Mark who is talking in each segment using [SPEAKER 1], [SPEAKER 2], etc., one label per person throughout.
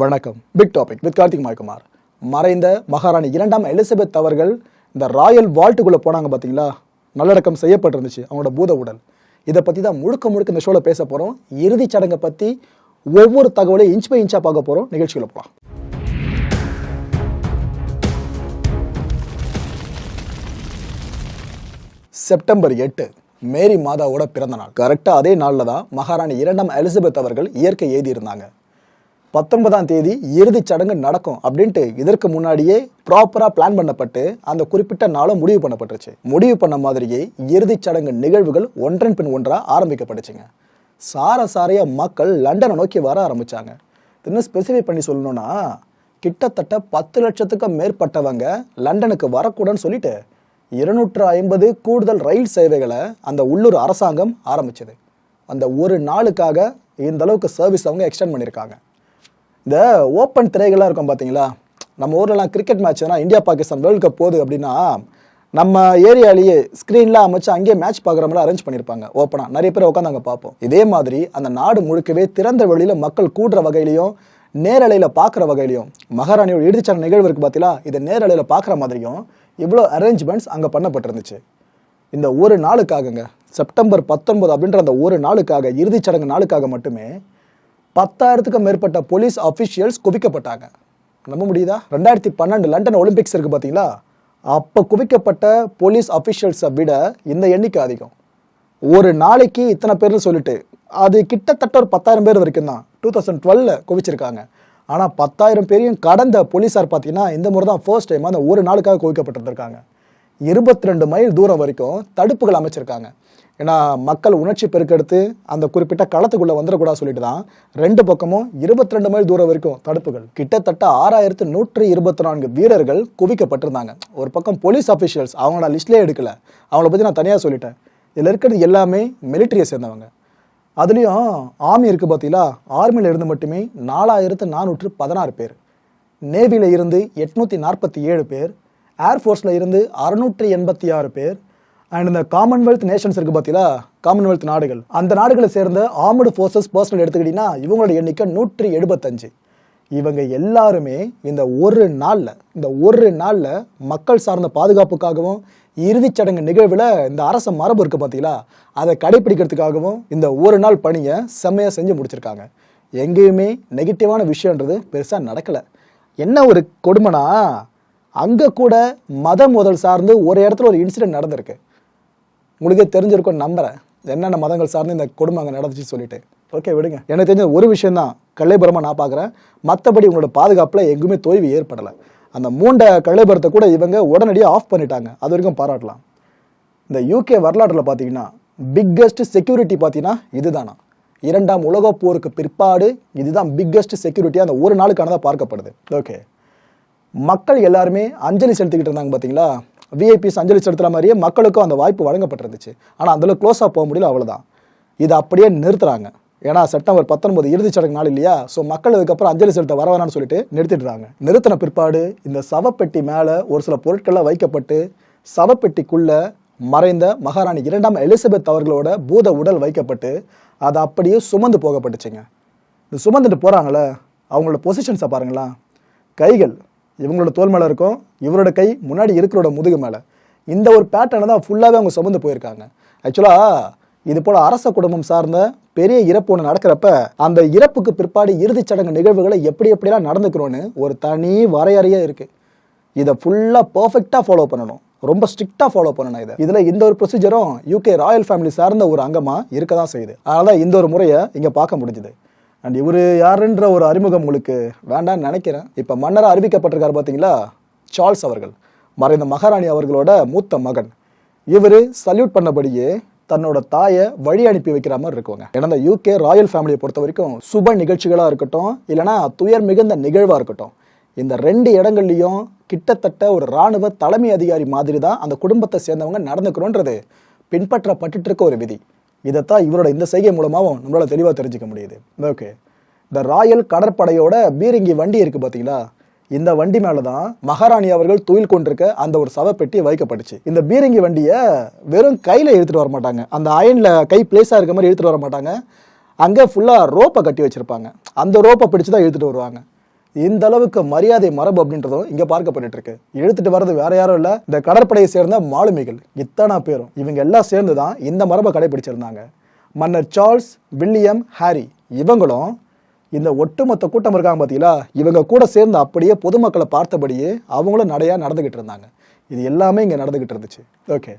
[SPEAKER 1] வணக்கம். Big topic with Karthik மாய்குமார் மறைந்த மகாராணி இரண்டாம் எலிசபெத் அவர்கள் இந்த ராயல் வால்ட்டுக்குள்ளே போனாங்க பார்த்தீங்களா நல்லடக்கம் செய்யப்பட்டிருந்துச்சு அவங்களோட பூத உடல். இதை பற்றி தான் முழுக்க முழுக்க இந்த ஷோவில் பேச போகிறோம் இறுதிச் சடங்கை பற்றி ஒவ்வொரு தகவலையும் இன்ச் பை இன்ச்சாக பார்க்க போகிறோம் நிகழ்ச்சிகளை போகலாம் செப்டம்பர் எட்டு மேரி மாதாவோட பிறந்த நாள். கரெக்டாக அதே நாளில் தான் மகாராணி இரண்டாம் எலிசபெத் அவர்கள் இயற்கை எழுதியிருந்தாங்க. பத்தொன்பதாம் தேதி இறுதிச் சடங்கு நடக்கும் அப்படின்ட்டு இதற்கு முன்னாடியே ப்ராப்பராக பிளான் பண்ணப்பட்டு அந்த குறிப்பிட்ட நாளும் முடிவு பண்ணப்பட்டுருச்சு. முடிவு பண்ண மாதிரியே இறுதிச் சடங்கு நிகழ்வுகள் ஒன்றன் பின் ஒன்றா ஆரம்பிக்கப்பட்டுச்சுங்க. சார சாரைய மக்கள் லண்டனை நோக்கி வர ஆரம்பிச்சாங்க. இன்னும் ஸ்பெசிஃபை பண்ணி சொல்லணும்னா கிட்டத்தட்ட பத்து லட்சத்துக்கும் மேற்பட்டவங்க லண்டனுக்கு வரக்கூடாதுன்னு சொல்லிட்டு இருநூற்று ஐம்பது கூடுதல் ரயில் சேவைகளை அந்த உள்ளூர் அரசாங்கம் ஆரம்பிச்சது. அந்த ஒரு நாளுக்காக இந்த அளவுக்கு சர்வீஸ் அவங்க எக்ஸ்டெண்ட் பண்ணியிருக்காங்க இந்த ஓப்பன் திரைகள்லாம் இருக்கும் பார்த்தீங்களா நம்ம ஊர்லலாம் கிரிக்கெட் மேட்ச்னா இந்தியா பாகிஸ்தான் வேர்ல்டு கப் போகுது அப்படின்னா நம்ம ஏரியாலேயே ஸ்க்ரீன்லாம் அமைச்சு அங்கேயே மேட்ச் பார்க்குற மாதிரி அரேஞ்ச் பண்ணியிருப்பாங்க ஓப்பனாக நிறைய பேர் உட்காந்து அங்கே பார்ப்போம். இதே மாதிரி அந்த நாடு முழுக்கவே திறந்த வெளியில் மக்கள் கூடுற வகையிலையும் நேரலையில் பார்க்குற வகையிலையும் மகாராணியோட இறுதிச்சான நிகழ்வு இருக்குது பார்த்தீங்களா இதை நேரலையில் பார்க்குற மாதிரியும் இவ்வளோ அரேஞ்ச்மெண்ட்ஸ் அங்கே பண்ணப்பட்டிருந்துச்சு. இந்த ஒரு நாளுக்காகங்க செப்டம்பர் பத்தொன்பது அப்படின்ற அந்த ஒரு நாளுக்காக இறுதிச் சடங்கு நாளுக்காக மட்டுமே பத்தாயிரத்துக்கும் மேற்பட்ட போலீஸ் அஃபிஷியல்ஸ் குவிக்கப்பட்டாங்க. நம்ப முடியுதா? ரெண்டாயிரத்தி பன்னெண்டு லண்டன் ஒலிம்பிக்ஸ் இருக்கு பார்த்தீங்களா அப்போ குவிக்கப்பட்ட போலீஸ் அஃபிஷியல்ஸை விட இந்த எண்ணிக்கை அதிகம். ஒரு நாளைக்கு இத்தனை பேர்னு சொல்லிட்டு அது கிட்டத்தட்ட ஒரு பத்தாயிரம் பேர் வரைக்கும் தான். டூ தௌசண்ட் டுவெல்ல குவிச்சிருக்காங்க. ஆனால் பத்தாயிரம் பேரையும் கடந்த போலீஸார் பார்த்தீங்கன்னா இந்த முறை தான் ஃபர்ஸ்ட் டைம் அந்த ஒரு நாளுக்காக குவிக்கப்பட்டிருந்திருக்காங்க. இருபத்தி ரெண்டு மைல் தூரம் வரைக்கும் தடுப்புகள் அமைச்சிருக்காங்க. ஏன்னா மக்கள் உணர்ச்சி பெருக்கெடுத்து அந்த குறிப்பிட்ட களத்துக்குள்ளே வந்துடக்கூடாது சொல்லிட்டு தான் ரெண்டு பக்கமும் இருபத்தி ரெண்டு மைல் தூரம் வரைக்கும் தடுப்புகள். கிட்டத்தட்ட ஆறாயிரத்து நூற்றி இருபத்தி நான்கு வீரர்கள் குவிக்கப்பட்டிருந்தாங்க. ஒரு பக்கம் போலீஸ் அஃபிஷியல்ஸ் அவங்களோட லிஸ்ட்லேயே எடுக்கல. அவங்கள பற்றி நான் தனியாக சொல்லிட்டேன். இதில் இருக்கிறது எல்லாமே மிலிட்ரியை சேர்ந்தவங்க. அதுலேயும் ஆர்மி இருக்குது பார்த்தீங்களா ஆர்மியில் இருந்து மட்டுமே நாலாயிரத்து நானூற்று பதினாறு பேர். நேவியில் இருந்து எட்நூற்றி நாற்பத்தி ஏழு பேர். ஏர்ஃபோர்ஸில் இருந்து அறுநூற்றி எண்பத்தி ஆறு பேர். அண்ட் இந்த காமன்வெல்த் நேஷன்ஸ் இருக்குது பார்த்தீங்களா காமன்வெல்த் நாடுகள். அந்த நாடுகளை சேர்ந்த ஆர்மடு ஃபோர்ஸஸ் பர்சனல் எடுத்துக்கிட்டிங்கன்னா இவங்களோட எண்ணிக்கை நூற்றி எழுபத்தஞ்சு. இவங்க எல்லாருமே இந்த ஒரு நாளில் இந்த ஒரு நாளில் மக்கள் சார்ந்த பாதுகாப்புக்காகவும் இறுதிச் சடங்கு நிகழ்வில் இந்த அரச மரபு இருக்குது பார்த்தீங்களா அதை கடைபிடிக்கிறதுக்காகவும் இந்த ஒரு நாள் பணியை செம்மையாக செஞ்சு முடிச்சிருக்காங்க. எங்கேயுமே நெகட்டிவான விஷயன்றது பெருசாக நடக்கலை. என்ன ஒரு கொடுமைனா அங்கே கூட மதம் முதல் சார்ந்து ஒரு இடத்துல ஒரு இன்சிடென்ட் நடந்திருக்கு. உங்களுக்கே தெரிஞ்சிருக்கும் நம்புறேன். என்னென்ன மதங்கள் சார்ந்து இந்த கொடுமை அங்கே நடந்துச்சு சொல்லிட்டு. ஓகே விடுங்க. எனக்கு தெரிஞ்ச ஒரு விஷயம் தான் கல்லைபுரமாக நான் பார்க்குறேன் மற்றபடி உங்களோட பாதுகாப்பில் எங்குமே தோய்வு ஏற்படலை. அந்த மூண்ட கல்லைபுரத்தை கூட இவங்க உடனடியாக ஆஃப் பண்ணிட்டாங்க. அது வரைக்கும் பாராட்டலாம். இந்த யூகே வரலாற்றில் பார்த்தீங்கன்னா பிக்கஸ்ட் செக்யூரிட்டி பார்த்தீங்கன்னா இதுதானா? இரண்டாம் உலகப் போருக்கு பிற்பாடு இதுதான் பிக்கஸ்ட் செக்யூரிட்டியாக அந்த ஒரு நாளுக்கானதாக பார்க்கப்படுது. ஓகே மக்கள் எல்லாருமே அஞ்சலி செலுத்திக்கிட்டு இருந்தாங்க பார்த்தீங்களா விஐபிஸ் அஞ்சலி செலுத்துற மாதிரியே மக்களுக்கும் அந்த வாய்ப்பு வழங்கப்பட்டிருந்துச்சு. ஆனால் அந்தளவுக்கு க்ளோஸாக போக முடியல அவ்வளோதான் இதை அப்படியே நிறுத்துறாங்க. ஏன்னா செப்டம்பர் பத்தொன்பது இறுதிச் சடங்கு நாள் இல்லையா? ஸோ மக்கள் இதுக்கப்புறம் அஞ்சலி செலுத்த வர வேணாம்னு சொல்லிட்டு நிறுத்திடுறாங்க. நிறுத்தின பிற்பாடு இந்த சவப்பெட்டி மேலே ஒரு சில பொருட்கள்லாம் வைக்கப்பட்டு சவப்பெட்டிக்குள்ளே மறைந்த மகாராணி இரண்டாம் எலிசபெத் அவர்களோட பூத உடல் வைக்கப்பட்டு அது அப்படியே சுமந்து போகப்பட்டுச்சுங்க. இந்த சுமந்துட்டு போகிறாங்களே அவங்களோட பொசிஷன்ஸை பாருங்களா கைகள் இவங்களோட தோல் மேலே இருக்கும். இவரோட கை முன்னாடி இருக்கிறோட முதுகு மேலே. இந்த ஒரு பேட்டர்னை தான் ஃபுல்லாகவே அவங்க சுமந்து போயிருக்காங்க. ஆக்சுவலாக இது போல் அரச குடும்பம் சார்ந்த பெரிய இறப்பு ஒன்று நடக்கிறப்ப அந்த இறப்புக்கு பிற்பாடு இறுதிச் சடங்கு நிகழ்வுகளை எப்படி எப்படிலாம் நடந்துக்கிறோன்னு ஒரு தனி வரையறையே இருக்குது இதை ஃபுல்லாக பர்ஃபெக்டாக ஃபாலோ பண்ணணும். ரொம்ப ஸ்ட்ரிக்டாக ஃபாலோ பண்ணணும் இதை. இதில் இந்த ஒரு ப்ரொசீஜரும் யூகே ராயல் ஃபேமிலி சார்ந்த ஒரு அங்கமாக இருக்க தான் செய்யுது. அதனால் தான் இந்த ஒரு முறையை இங்கே பார்க்க முடிஞ்சுது. அண்ட் இவர் யாருன்ற ஒரு அறிமுகம் உங்களுக்கு வேண்டாம்னு நினைக்கிறேன். இப்போ மன்னராக அறிவிக்கப்பட்டிருக்காரு பார்த்தீங்களா சார்ல்ஸ் அவர்கள் மறைந்த மகாராணி அவர்களோட மூத்த மகன். இவர் சல்யூட் பண்ணபடியே தன்னோட தாயை வழி அனுப்பி வைக்கிற மாதிரி இருக்குவாங்க. ஏன்னா இந்த யூகே ராயல் ஃபேமிலியை பொறுத்த வரைக்கும் சுப நிகழ்ச்சிகளாக இருக்கட்டும் இல்லைனா துயர் மிகுந்த நிகழ்வாக இருக்கட்டும் இந்த ரெண்டு இடங்கள்லையும் கிட்டத்தட்ட ஒரு இராணுவ தலைமை அதிகாரி மாதிரி தான் அந்த குடும்பத்தை சேர்ந்தவங்க நடந்துக்கணுன்றது பின்பற்றப்பட்டுட்டு இருக்க ஒரு விதி. இதைத்தான் இவரோட இந்த செய்கை மூலமாகவும் நம்மளால் தெளிவாக தெரிஞ்சுக்க முடியுது. ஓகே இந்த ராயல் கடற்படையோட பீரங்கி வண்டி இருக்குது பார்த்தீங்களா இந்த வண்டி மேலே தான் மகாராணி அவர்கள் துயில் கொண்டிருக்க அந்த ஒரு சவப்பெட்டி வைக்கப்பட்டுச்சு. இந்த பீரங்கி வண்டியை வெறும் கையில் இழுத்துட்டு வர மாட்டாங்க. அந்த அயனில் கை பிளேஸாக இருக்க மாதிரி இழுத்துட்டு வர மாட்டாங்க. அங்கே ஃபுல்லாக ரோப்பை கட்டி வச்சுருப்பாங்க. அந்த ரோப்பை பிடிச்சு தான் இழுத்துட்டு வருவாங்க. இந்த அளவுக்கு மரியாதை மரபு அப்படின்றதும் இங்க பார்க்கப்பட்டு இருக்கு. இழுத்துட்டு வர்றது வேற யாரும் இல்ல. இந்த கடற்படையை சேர்ந்த மாலுமிகள் இத்தனை பேரும். இவங்க எல்லாம் சேர்ந்து தான் இந்த மரபை கடைபிடிச்சிருந்தாங்க. மன்னர் சார்ல்ஸ் வில்லியம் ஹாரி இவங்களும் இந்த ஒட்டுமொத்த கூட்டம் இருக்காங்க பார்த்தீங்களா இவங்க கூட சேர்ந்து அப்படியே பொதுமக்களை பார்த்தபடியே அவங்களும் நடையா நடந்துகிட்டு இருந்தாங்க. இது எல்லாமே இங்கே நடந்துகிட்டு இருந்துச்சு. ஓகே.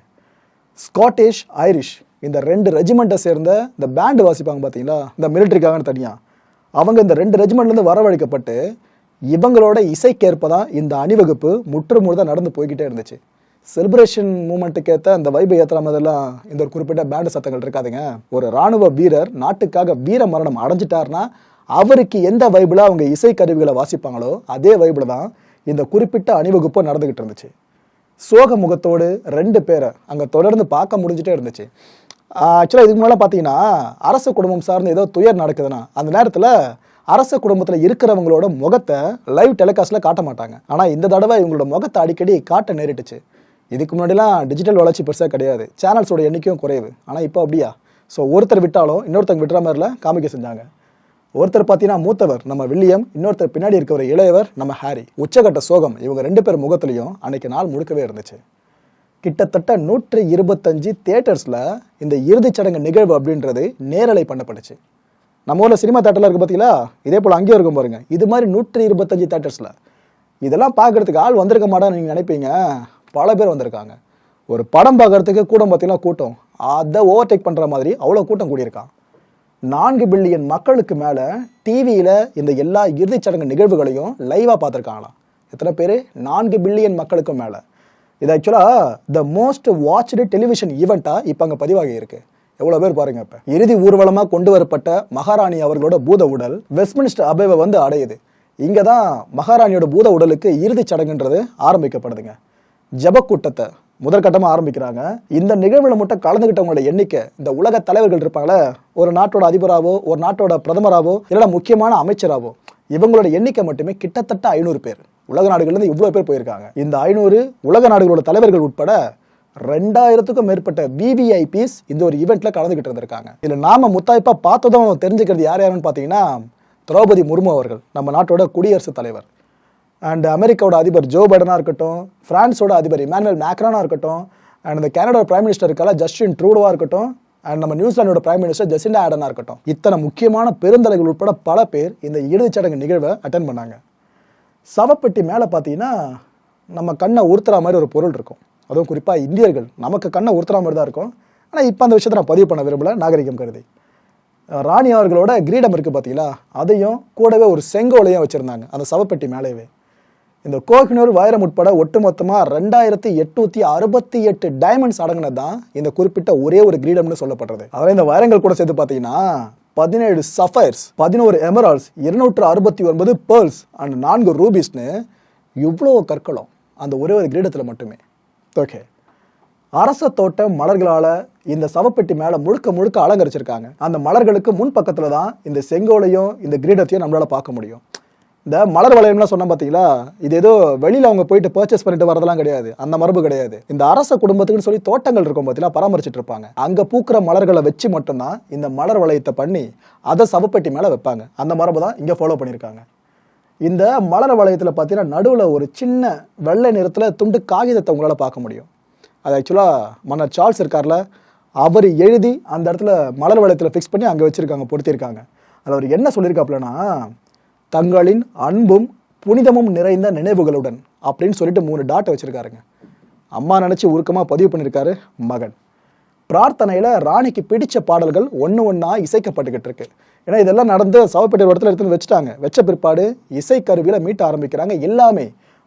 [SPEAKER 1] ஸ்காட்டிஷ் ஐரிஷ் இந்த ரெண்டு ரெஜிமெண்ட்டை சேர்ந்த இந்த பேண்டு வாசிப்பாங்க பார்த்தீங்களா இந்த மிலிட்ரிக்காகன்னு தனியாக அவங்க இந்த ரெண்டு ரெஜிமெண்ட்லேருந்து வரவழைக்கப்பட்டு இவங்களோட இசைக்கேற்ப தான் இந்த அணிவகுப்பு முற்று முழுதாக நடந்து போய்கிட்டே இருந்துச்சு. செலிப்ரேஷன் மூமெண்ட்டுக்கு ஏற்ற அந்த வைபை ஏற்றுற மாதிரிலாம் இந்த ஒரு குறிப்பிட்ட பேண்டு சத்தங்கள் இருக்காதுங்க. ஒரு ராணுவ வீரர் நாட்டுக்காக வீர மரணம் அடைஞ்சிட்டாருன்னா அவருக்கு எந்த வைபில் அவங்க இசை கருவிகளை வாசிப்பாங்களோ அதே வைபில் தான் இந்த குறிப்பிட்ட அணிவகுப்பு நடந்துக்கிட்டு இருந்துச்சு. சோக முகத்தோடு ரெண்டு பேரை அங்கே தொடர்ந்து பார்க்க முடிஞ்சிட்டே இருந்துச்சு. ஆக்சுவலாக இதுக்கு முன்னாடி பார்த்தீங்கன்னா அரச குடும்பம் சார்ந்து ஏதோ துயர் நடக்குதுன்னா அந்த நேரத்தில் அரச குடும்பத்தில் இருக்கிறவங்களோட முகத்தை லைவ் டெலிகாஸ்ட்டில் காட்ட மாட்டாங்க. ஆனால் இந்த தடவை இவங்களோட முகத்தை அடிக்கடி காட்ட நேரிட்டுச்சு. இதுக்கு முன்னாடிலாம் டிஜிட்டல் வளர்ச்சி பெருசாக கிடையாது. சேனல்ஸோட எண்ணிக்கையும் குறைவு. ஆனால் இப்போ அப்படியா? ஸோ ஒருத்தர் விட்டாலும் இன்னொருத்தங்க விட்டுற மாதிரில காமிக்க செஞ்சாங்க. ஒருத்தர் பார்த்தீங்கன்னா மூத்தவர் நம்ம வில்லியம் இன்னொருத்தர் பின்னாடி இருக்கிற இளையவர் நம்ம ஹாரி. உச்சகட்ட சோகம் இவங்க ரெண்டு பேர் முகத்துலையும் அன்னைக்கு நாள் முழுக்கவே இருந்துச்சு. கிட்டத்தட்ட நூற்றி இருபத்தஞ்சு தியேட்டர்ஸில் இந்த இறுதிச் சடங்கு நிகழ்வு அப்படின்றது நேரலை பண்ணப்பட்டுச்சு. நம்ம ஊரில் சினிமா தேட்டரில் இருக்குது பார்த்தீங்களா இதே போல் அங்கேயும் இருக்கும் பாருங்கள் இது மாதிரி நூற்றி இருபத்தஞ்சு தேட்டர்ஸில் இதெல்லாம் பார்க்கறதுக்கு ஆள் வந்திருக்க மாட்டான்னு நீங்கள் நினைப்பீங்க. பல பேர் வந்திருக்காங்க. ஒரு படம் பார்க்கறதுக்கு கூட்டம் பார்த்தீங்கன்னா கூட்டம். அதை ஓவர்டேக் பண்ணுற மாதிரி அவ்வளோ கூட்டம் கூடியிருக்கான். நான்கு பில்லியன் மக்களுக்கு மேலே டிவியில் இந்த எல்லா இறுதிச் சடங்கு நிகழ்வுகளையும் லைவாக பார்த்துருக்காங்களாம். எத்தனை பேர்? நான்கு பில்லியன் மக்களுக்கும் மேலே. இது ஆக்சுவலாக த மோஸ்ட் வாட்ச்டு டெலிவிஷன் ஈவெண்ட்டாக இப்போ அங்கே பதிவாகி இருக்கு. எவ்வளோ பேர் பாருங்க இப்போ. இறுதி ஊர்வலமாக கொண்டு வரப்பட்ட மகாராணி அவர்களோட பூத உடல் வெஸ்ட்மினிஸ்டர் அபேவை வந்து அடையுது. இங்கே தான் மகாராணியோட பூத உடலுக்கு இறுதிச் சடங்குன்றது ஆரம்பிக்கப்படுதுங்க. ஜபக்கூட்டத்தை முதற்கட்டமாக ஆரம்பிக்கிறாங்க. இந்த நிகழ்வுல மட்டும் கலந்துக்கிட்டவங்களோட எண்ணிக்கை இந்த உலக தலைவர்கள் இருப்பாங்களே ஒரு நாட்டோட அதிபராகவோ ஒரு நாட்டோட பிரதமராகவோ இல்லைன்னா முக்கியமான அமைச்சராகவோ இவங்களோட எண்ணிக்கை மட்டுமே கிட்டத்தட்ட ஐநூறு பேர். உலக நாடுகள்லேருந்து இவ்வளோ பேர் போயிருக்காங்க. இந்த ஐநூறு உலக நாடுகளோட தலைவர்கள் உட்பட ரெண்டாயிரத்துக்கும் மேற்பட்ட விவிஐபிஸ் இந்த ஒரு ஈவெண்ட்டில் கலந்துக்கிட்டு இருந்திருக்காங்க. இதில் நாம முத்தாய்ப்பாக பார்த்ததும் தெரிஞ்சுக்கிறது யார் யாருன்னு பார்த்தீங்கன்னா திரௌபதி முர்மு அவர்கள் நம்ம நாட்டோட குடியரசுத் தலைவர். அண்ட் அமெரிக்காவோட அதிபர் ஜோ பைடனாக இருக்கட்டும் பிரான்ஸோட அதிபர் இமானுவல் மேக்ரானாக இருக்கட்டும் அண்ட் இந்த கனடா பிரைம் மினிஸ்டர் இருக்கல ஜஸ்டின் ட்ரூடோவாக இருக்கட்டும் அண்ட் நம்ம நியூசிலாண்டோட பிரைம் மினிஸ்டர் ஜெசிண்டா ஆடனாக இருக்கட்டும். இத்தனை முக்கியமான பெருந்தலைகள் உட்பட பல பேர் இந்த இறுதிச்சடங்கு நிகழ்வை அட்டன் பண்ணாங்க. சவப்பெட்டி மேலே பார்த்தீங்கன்னா நம்ம கண்ணை உறுத்துற மாதிரி ஒரு பொருள் இருக்கும். அதுவும் குறிப்பாக இந்தியர்கள் நமக்கு கண்ணை உறுத்துற மாதிரி தான் இருக்கும். ஆனால் இப்போ அந்த விஷயத்தை நான் பதிவு பண்ண விரும்பல நாகரிகம் கருதி. ராணி அவர்களோட கிரீடம் இருக்குது பார்த்தீங்களா அதையும் கூடவே ஒரு செங்கோலையும் வச்சுருந்தாங்க அந்த சவப்பெட்டி மேலேயே இந்த கோகினூர் வைரம் உட்பட ஒட்டுமொத்தமாக ரெண்டாயிரத்தி எட்நூற்றி அறுபத்தி எட்டு டைமண்ட்ஸ் அடங்கினது தான் இந்த குறிப்பிட்ட ஒரே ஒரு கிரீடம்னு சொல்லப்படுறது. அதில் இந்த வைரங்கள் கூட சேர்த்து பார்த்தீங்கன்னா பதினேழு சஃபயர்ஸ் பதினோரு எமரால்ஸ் இருநூற்று அறுபத்தி ஒன்பது பேர்ல்ஸ் அண்ட் நான்கு ரூபீஸ்னு இவ்வளோ கற்களும் அந்த ஒரே ஒரு கிரீடத்தில் மட்டுமே. ஓகே அரச தோட்ட மலர்களால் இந்த சவப்பெட்டி மேலே முழுக்க முழுக்க அலங்கரிச்சிருக்காங்க. அந்த மலர்களுக்கு முன் பக்கத்தில் தான் இந்த செங்கோலையும் இந்த கிரீடத்தையும் நம்மளால் பார்க்க முடியும். இந்த மலர் வளையம்லாம் சொன்ன பார்த்தீங்களா இது ஏதோ வெளியில் அவங்க போயிட்டு பர்ச்சேஸ் பண்ணிட்டு வரதெல்லாம் கிடையாது. அந்த மரபு கிடையாது. இந்த அரச குடும்பத்துக்குன்னு சொல்லி தோட்டங்கள் இருக்கும் பார்த்தீங்களா பராமரிச்சுட்டு இருப்பாங்க. அங்கே பூக்கிற மலர்களை வச்சு மட்டும்தான் இந்த மலர் வளையத்தை பண்ணி அதை சவப்பெட்டி மேலே வைப்பாங்க. அந்த மரபு தான் இங்கே ஃபாலோ பண்ணியிருக்காங்க. இந்த மலர் வளையத்தில் பார்த்தீங்கன்னா நடுவில் ஒரு சின்ன வெள்ளை நிறத்தில் துண்டு காகிதத்தை உங்களால் பார்க்க முடியும். அது ஆக்சுவலாக மன்னர் சார்ல்ஸ் இருக்கார்ல அவர் எழுதி அந்த இடத்துல மலர் வளையத்தில் ஃபிக்ஸ் பண்ணி அங்கே வச்சுருக்காங்க பொருத்திருக்காங்க அதில் அவர் என்ன சொல்லியிருக்காப்புலன்னா தங்களின் அன்பும் புனிதமும் நிறைந்த நினைவுகளுடன் அப்படின்னு சொல்லிட்டு மூணு டாட்டை வச்சுருக்காருங்க. அம்மா நினச்சி உருக்கமாக பதிவு பண்ணியிருக்காரு மகன். பிரார்த்தனையில் ராணிக்கு பிடிச்ச பாடல்கள் ஒன்று ஒன்றா இசைக்கப்பட்டுக்கிட்டு இருக்கு. ஏன்னா இதெல்லாம் நடந்து சவப்பேட்டை இடத்துல எடுத்து வச்சுட்டாங்க. வச்ச பிற்பாடு இசைக்கருவியில் மீட்ட ஆரம்பிக்கிறாங்க. எல்லாமே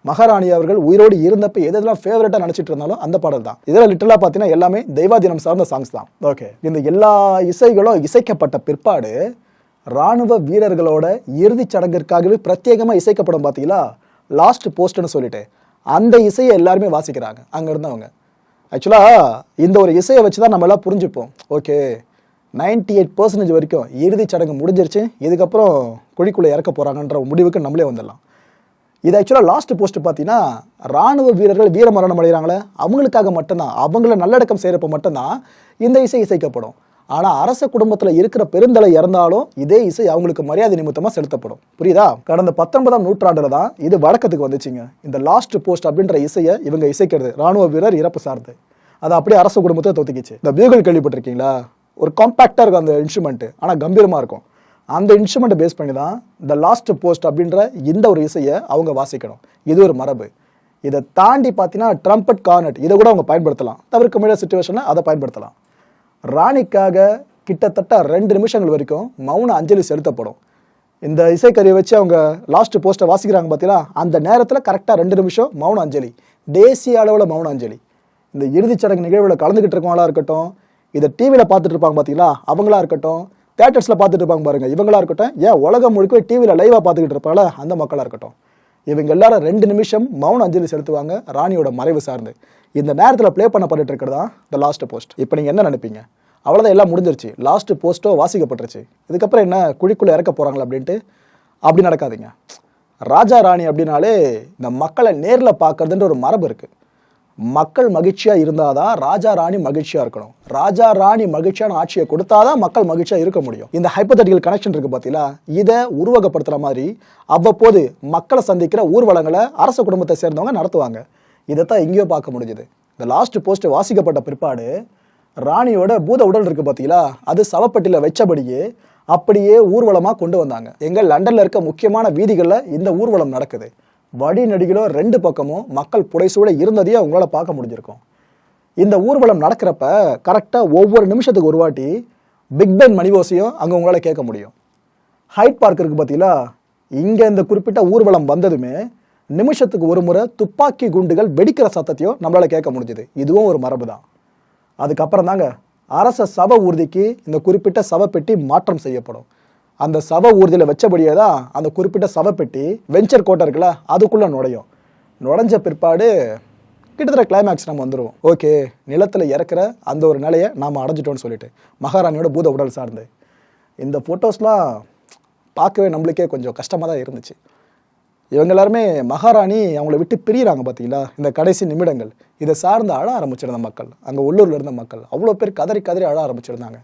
[SPEAKER 1] மகாராணி அவர்கள் உயிரோடு இருந்தப்ப எதெல்லாம் ஃபேவரட்டாக நினச்சிட்டு இருந்தாலும் அந்த பாடல் தான். இதில் லிட்டலாக பார்த்தீங்கன்னா எல்லாமே தெய்வாதீனம் சார்ந்த சாங்ஸ் தான். ஓகே இந்த எல்லா இசைகளும் இசைக்கப்பட்ட பிற்பாடு ராணுவ வீரர்களோட இறுதிச் சடங்கிற்காகவே பிரத்யேகமாக இசைக்கப்படும் பார்த்தீங்களா லாஸ்ட் போஸ்ட்னு சொல்லிட்டு. அந்த இசையை எல்லாருமே வாசிக்கிறாங்க. அங்கேருந்து இருந்தவங்க. ஆக்சுவலாக இந்த ஒரு இசையை வச்சு தான் நம்ம எல்லாம் புரிஞ்சுப்போம். ஓகே 98% எயிட் பர்சன்டேஜ் வரைக்கும் இறுதிச் சடங்கு முடிஞ்சிருச்சு. இதுக்கப்புறம் குழிக்குள்ளே இறக்க போகிறாங்கன்ற முடிவுக்கு நம்மளே வந்துடலாம். இது ஆக்சுவலாக லாஸ்ட் போஸ்ட் பார்த்தீங்கன்னா ராணுவ வீரர்கள் வீர மரணம் அடைகிறாங்களே அவங்களுக்காக மட்டும்தான். அவங்கள நல்லடக்கம் செய்கிறப்ப மட்டும்தான் இந்த இசை இசைக்கப்படும். ஆனா அரச குடும்பத்துல இருக்கிற பெருந்தலை இறந்தாலும் இதே இசை அவங்களுக்கு மரியாதை நிமித்தமா செலுத்தப்படும். புரியுதா? கடந்த பத்தொன்பதாம் நூற்றாண்டுல தான் இது வழக்கத்துக்கு வந்துச்சுங்க. இந்த லாஸ்ட் போஸ்ட் அப்படின்ற இசையை இவங்க இசைக்கிறது ராணுவ வீரர் இறப்பு சார்ந்து. அது அப்படியே அரச குடும்பத்தை தொத்திக்கிச்சு. இந்த பியூகல் கேள்விப்பட்டிருக்கீங்களா? ஒரு காம்பாக்டா இருக்கும் அந்த இன்ஸ்ட்ருமெண்ட் ஆனா கம்பீரமா இருக்கும். அந்த இன்ஸ்ட்ருமெண்ட்டை பேஸ் பண்ணி தான் இந்த லாஸ்ட் போஸ்ட் அப்படின்ற இந்த ஒரு இசையை அவங்க வாசிக்கணும். இது ஒரு மரபு. இதை தாண்டி பார்த்தீங்கன்னா ட்ரம்பட் கார்னட் இதை கூட அவங்க பயன்படுத்தலாம். தவிர்க்க முடியாத சுச்சுவேஷனில் அதை பயன்படுத்தலாம். ராணிக்காக கிட்டத்தட்ட ரெண்டு நிமிஷங்கள் வரைக்கும் மௌன அஞ்சலி செலுத்தப்படும். இந்த இசைக்கருவியை வச்சு அவங்க லாஸ்ட் போஸ்ட்டை வாசிக்கிறாங்க பார்த்தீங்களா அந்த நேரத்தில் கரெக்டாக ரெண்டு நிமிஷம் மௌன அஞ்சலி. தேசிய அளவில் மௌன அஞ்சலி. இந்த இறுதிச் சடங்கு நிகழ்வில் கலந்துக்கிட்டு இருக்கவங்களா இருக்கட்டும் இதை டிவியில் பார்த்துட்டு இருப்பாங்க பார்த்தீங்களா அவங்களா இருக்கட்டும் தேட்டர்ஸில் பார்த்துட்டு இருப்பாங்க பாருங்கள் இவங்களா இருக்கட்டும் ஏன் உலகம் முழுக்க டிவியில் லைவாக பார்த்துக்கிட்டு இருப்பாங்களா? அந்த மக்களாக இருக்கட்டும். இவங்க எல்லாரும் ரெண்டு நிமிஷம் மௌன அஞ்சலி செலுத்துவாங்க ராணியோட மறைவு சார்ந்து. இந்த நேரத்தில் ப்ளே பண்ணப்பட்டு இருக்கிறது தான் த லாஸ்ட் போஸ்ட் இப்போ நீங்கள் என்ன நினைப்பீங்க? அவ்வளோதான் எல்லாம் முடிஞ்சிருச்சு. லாஸ்ட் போஸ்ட்டோ வாசிக்கப்பட்டுருச்சு. இதுக்கப்புறம் என்ன குழிக்குள்ளே இறக்க போகிறாங்களா அப்படின்ட்டு அப்படி நடக்காதீங்க. ராஜா ராணி அப்படின்னாலே இந்த மக்களை நேரில் பார்க்கறதுன்ற ஒரு மரபு இருக்குது மக்கள் மகிழ்ச்சியா இருந்தாதான் ராஜா ராணி மகிழ்ச்சியா இருக்கணும். ராஜா ராணி மகிழ்ச்சியான ஆட்சியை கொடுத்தாதான் மக்கள் மகிழ்ச்சியா இருக்க முடியும். இந்த ஹைப்போதட்டிக்கல் கனெக்ஷன் இருக்கு பார்த்தீங்களா இதை உருவகப்படுத்துற மாதிரி அவ்வப்போது மக்களை சந்திக்கிற ஊர்வலங்களை அரச குடும்பத்தை சேர்ந்தவங்க நடத்துவாங்க. இதைத்தான் எங்கேயோ பார்க்க முடிஞ்சது. இந்த லாஸ்ட் போஸ்ட் வாசிக்கப்பட்ட பிற்பாடு ராணியோட பூத உடல் இருக்கு பார்த்தீங்களா அது சவப்பட்டியில வச்சபடியே அப்படியே ஊர்வலமா கொண்டு வந்தாங்க. எங்க லண்டன்ல இருக்க முக்கியமான வீதிகளில் இந்த ஊர்வலம் நடக்குது. வழி நடிகளோ ரெண்டு பக்கமும் மக்கள் புடைசூட இருந்ததையே அவங்களால பார்க்க முடிஞ்சிருக்கும். இந்த ஊர்வலம் நடக்கிறப்ப கரெக்டாக ஒவ்வொரு நிமிஷத்துக்கு ஒரு வாட்டி பிக் பென் மணிவோசையும் அங்கே உங்களால் கேட்க முடியும். ஹைட் பார்க் இருக்கு பார்த்தீங்களா இங்கே இந்த குறிப்பிட்ட ஊர்வலம் வந்ததுமே நிமிஷத்துக்கு ஒரு முறை துப்பாக்கி குண்டுகள் வெடிக்கிற சத்தத்தையும் நம்மளால் கேட்க முடிஞ்சுது. இதுவும் ஒரு மரபு தான். அதுக்கப்புறம் தாங்க அரச சப ஊர்திக்கு இந்த குறிப்பிட்ட சவப்பெட்டி மாற்றம் செய்யப்படும். அந்த சவ ஊர்தியில் வச்சபடியே தான் அந்த குறிப்பிட்ட சவப்பெட்டி வெஞ்சர் கோட்டை இருக்குல்ல அதுக்குள்ளே நுழையும். நுழைஞ்ச பிற்பாடு கிட்டத்தட்ட கிளைமேக்ஸ் நம்ம வந்துடுவோம் ஓகே நிலத்தில் இறக்குற அந்த ஒரு நிலையை நாம் அடைஞ்சிட்டோம்னு சொல்லிட்டு மகாராணியோட பூத உடல் சார்ந்து. இந்த ஃபோட்டோஸ்லாம் பார்க்கவே நம்மளுக்கே கொஞ்சம் கஷ்டமாக தான் இருந்துச்சு. இவங்க எல்லாருமே மகாராணி அவங்கள விட்டு பிரியிறாங்க பார்த்தீங்களா இந்த கடைசி நிமிடங்கள். இதை சார்ந்து அழ ஆரம்பிச்சிருந்த மக்கள் அங்கே உள்ளூரில் இருந்த மக்கள் அவ்வளோ பேர் கதறி கதறி அழ ஆரம்பிச்சிருந்தாங்க.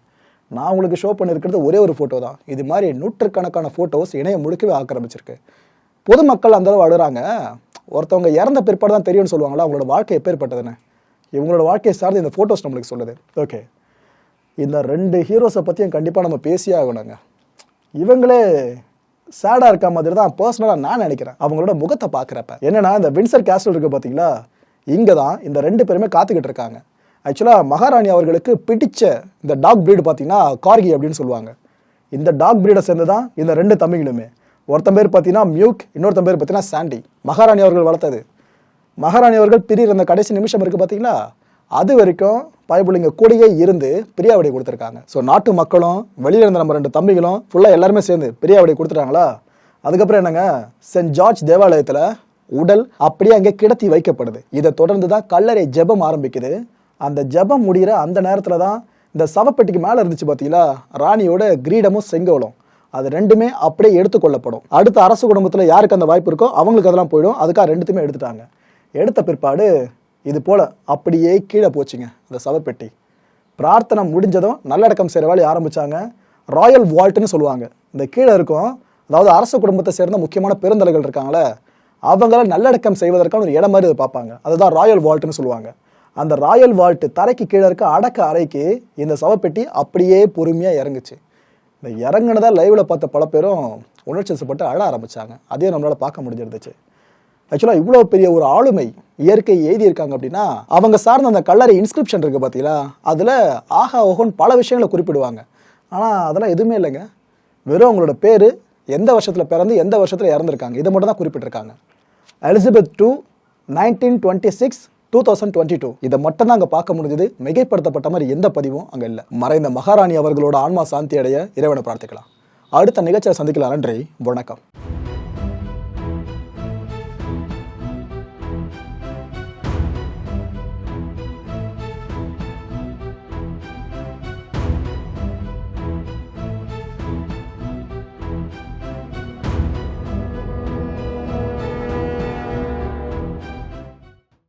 [SPEAKER 1] நான் உங்களுக்கு ஷோ பண்ணியிருக்கிறது ஒரே ஒரு ஃபோட்டோ தான். இது மாதிரி நூற்றுக்கணக்கான ஃபோட்டோஸ் இணையம் முழுக்கவே ஆக்கிரமிச்சிருக்கு. பொதுமக்கள் அந்த அளவு ஒருத்தவங்க இறந்த பிற்பாடு தான் தெரியும்னு சொல்லுவாங்களா அவங்களோட வாழ்க்கை எப்பேற்பட்டதுன்னு. இவங்களோட வாழ்க்கையை சார்ந்து இந்த ஃபோட்டோஸ் நம்மளுக்கு சொல்லுது. ஓகே இந்த ரெண்டு ஹீரோஸை பற்றியும் கண்டிப்பாக நம்ம பேசியே ஆகணுங்க. இவங்களே சேடாக இருக்க மாதிரி தான் பர்சனலாக நான் நினைக்கிறேன். அவங்களோட முகத்தை பார்க்குறப்ப. என்னென்னா இந்த வின்சர் கேஸ்டல் இருக்குது பார்த்தீங்களா இங்கே தான் இந்த ரெண்டு பேருமே காத்துக்கிட்டு இருக்காங்க. ஆக்சுவலாக மகாராணி அவர்களுக்கு பிடிச்ச இந்த டாக் ப்ரீடு பார்த்தீங்கன்னா கார்கி அப்படின்னு சொல்லுவாங்க. இந்த டாக் பிரீடை சேர்ந்து தான் இந்த ரெண்டு தம்பிகளுமே ஒருத்தன் பேர் பார்த்தீங்கன்னா மியூக் இன்னொருத்தன் பேர் பார்த்தீங்கன்னா சாண்டி மகாராணி அவர்கள் வளர்த்தது. மகாராணி அவர்கள் பிரியர் அந்த கடைசி நிமிஷம் இருக்கு பார்த்தீங்களா? அது வரைக்கும் பயப்புள்ளிங்க கூடயே இருந்து பிரியாவிடை கொடுத்துருக்காங்க. ஸோ நாட்டு மக்களும் வெளியில் இருந்த நம்ம ரெண்டு தம்பிகளும் ஃபுல்லாக எல்லாருமே சேர்ந்து பிரியாவிடை கொடுத்துட்டாங்களா? அதுக்கப்புறம் என்னங்க? சென்ட் ஜார்ஜ் தேவாலயத்தில் உடல் அப்படியே அங்கே கிடத்தி வைக்கப்படுது. இதை தொடர்ந்து தான் கல்லறை ஜெபம் ஆரம்பிக்குது. அந்த ஜெபம் முடிகிற அந்த நேரத்தில் தான் இந்த சவப்பெட்டிக்கு மேலே இருந்துச்சு பார்த்தீங்களா ராணியோட கிரீடமும் செங்கோலும். அது ரெண்டுமே அப்படியே எடுத்துக்கொள்ளப்படும். அடுத்த அரசு குடும்பத்தில் யாருக்கு அந்த வாய்ப்பு இருக்கோ அவங்களுக்கு அதெல்லாம் போயிடும். அதுக்காக ரெண்டுத்தையுமே எடுத்துட்டாங்க. எடுத்த பிற்பாடு இது போல் அப்படியே கீழே போச்சுங்க அந்த சவப்பெட்டி. பிரார்த்தனை முடிஞ்சதும் நல்லடக்கம் செய்கிற வேலையை ஆரம்பித்தாங்க ராயல் வால்ட்னு சொல்லுவாங்க. இந்த கீழே இருக்கும் அதாவது அரசு குடும்பத்தை சேர்ந்த முக்கியமான பெருந்தலைகள் இருக்காங்களே அவங்கள நல்லடக்கம் செய்வதற்கான ஒரு இடம் மாதிரி இதை பார்ப்பாங்க. அதுதான் ராயல் வால்ட்னு சொல்லுவாங்க. அந்த ராயல் வால்ட்டு தரைக்கு கீழே இருக்க அடக்க அறைக்கு இந்த சவப்பெட்டி அப்படியே பொறுமையாக இறங்குச்சு. இந்த இறங்குனதா லைவில் பார்த்த பல பேரும் உணர்ச்சிசப்பட்டு அழ ஆரம்பித்தாங்க அதையும் நம்மளால் பார்க்க முடிஞ்சிருந்துச்சு. ஆக்சுவலாக இவ்வளோ பெரிய ஒரு ஆளுமை இயற்கை எழுதியிருக்காங்க அப்படின்னா அவங்க சார்ந்த அந்த கல்லறை இன்ஸ்கிரிப்ஷன் இருக்குது பார்த்தீங்களா அதில் ஆஹா ஓஹோன்னு பல விஷயங்களை குறிப்பிடுவாங்க. ஆனால் அதெல்லாம் எதுவுமே இல்லைங்க. வெறும் அவங்களோட பேர் எந்த வருஷத்தில் பிறந்து எந்த வருஷத்தில் இறந்துருக்காங்க. இதை மட்டும் தான் குறிப்பிட்டிருக்காங்க. Elizabeth two nineteen twenty six two thousand twenty two இதை மட்டும் தான் அங்கே பார்க்க முடிஞ்சது. மிகைப்படுத்தப்பட்ட மாதிரி எந்த பதிவும் அங்கே இல்லை. மறைந்த மகாராணி அவர்களோட ஆன்மா சாந்தி அடைய இறைவனை பிரார்த்திக்கலாம். அடுத்த நிகழ்ச்சியை சந்திக்கலாம். நன்றி. வணக்கம்.